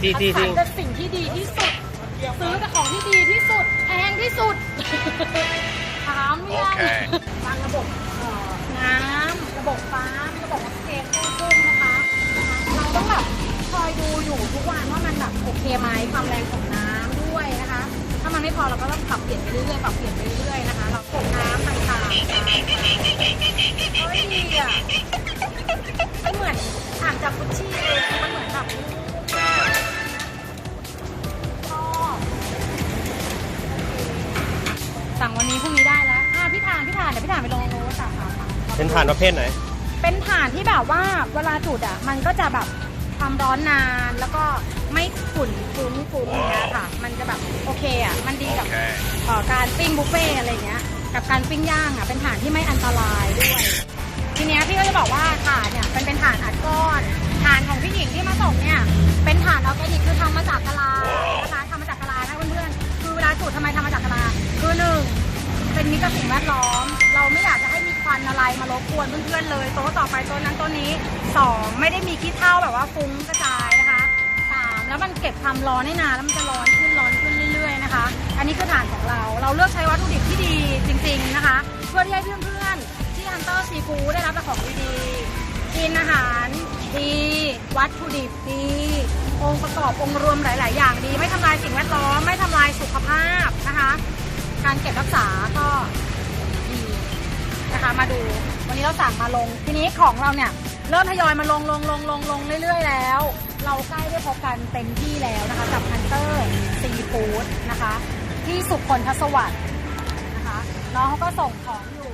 ที่ที่ คัดที่สรรแต่สิ่งที่ดีที่สุด ซื้อแต่ของที่ดีที่สุดแพงที่สุด ถามเรื่องโอเควางระบบเอ่อน้ำระบบฟ้าระบบออกซิเจนตู้กุ้งนะคะนะคะ เราต้องแบบคอยดูอยู่ทุกวันว่ามันแบบโอเคไหมความแรงของน้ำด้วยนะคะ ถ้ามันไม่พอเราก็ต้องปรับเปลี่ยนไปเรื่อยๆปรับเปลี่ยนไปเรื่อยๆนะคะ เรากดน้ำต่างๆเฮ้ยดีอะมันเหมือนอ่างจากกุชชี่เลย สั่งวันนี้พรุ่งนี้ได้แล้วอะพี่ทานพี่ทานเดี๋ยวพี่ทานไปลงโน้ตสั่งค่ะสั่งเป็นถ่านประเภทไหน เป็นฐานที่แบบว่าเวลาจุดอะ มันก็จะแบบความร้อนนานแล้วก็ไม่ฝุ่นฟุ้งฟุ้งอย่างเงี้ยค่ะ มันจะแบบโอเคอะ มันดีกับ Okay. เอ่อการปิ้งบุฟเฟ่ต์อะไรเงี้ย กับการปิ้งย่างอะ เป็นฐานที่ไม่อันตรายด้วย ทีเนี้ยพี่ก็จะบอกว่าฐานเนี่ยเป็นเป็นฐานอัดก้อนฐานของพี่หญิงที่มาส่งเนี่ย เป็นฐานออร์แกนิกคือทำมาจากกะลานะคะ มิตรกับสิ่งแวดล้อม เราไม่อยากจะให้มีควันอะไรมารบกวนเพื่อนๆเลยโต๊ะต่อไปโต๊ะนั้นโต๊ะนี้สองไม่ได้มีขี้เถ้าแบบว่าฟุ้งกระจายนะคะสามแล้วมันเก็บความร้อนได้นานแล้วมันจะร้อนขึ้นร้อนขึ้นเรื่อย ๆนะคะ อันนี้คือฐานของเรา เราเลือกใช้วัตถุดิบที่ดีจริง ๆนะคะ เพื่อที่ให้เพื่อนๆที่ฮันเตอร์ซีฟู้ดได้รับแต่ของดีๆกินอาหารดีวัตถุดิบดีองค์ประกอบองค์รวมหลาย ๆ อย่างดี ไม่ทำลายสิ่งแวดล้อมไม่ทำลายสุข การเก็บรักษาก็ดีนะคะมาดูวันนี้เราสั่งมาลง ทีนี้ของเราเนี่ยเริ่มทยอยมาลงลงลงลงลงเรื่อยๆแล้ว เราใกล้ได้พบกันเต็มที่แล้วนะคะ กับฮันเตอร์ซีฟู้ดนะคะ ที่สุขคนทศวรรษนะคะ น้องเขาก็ส่งของอยู่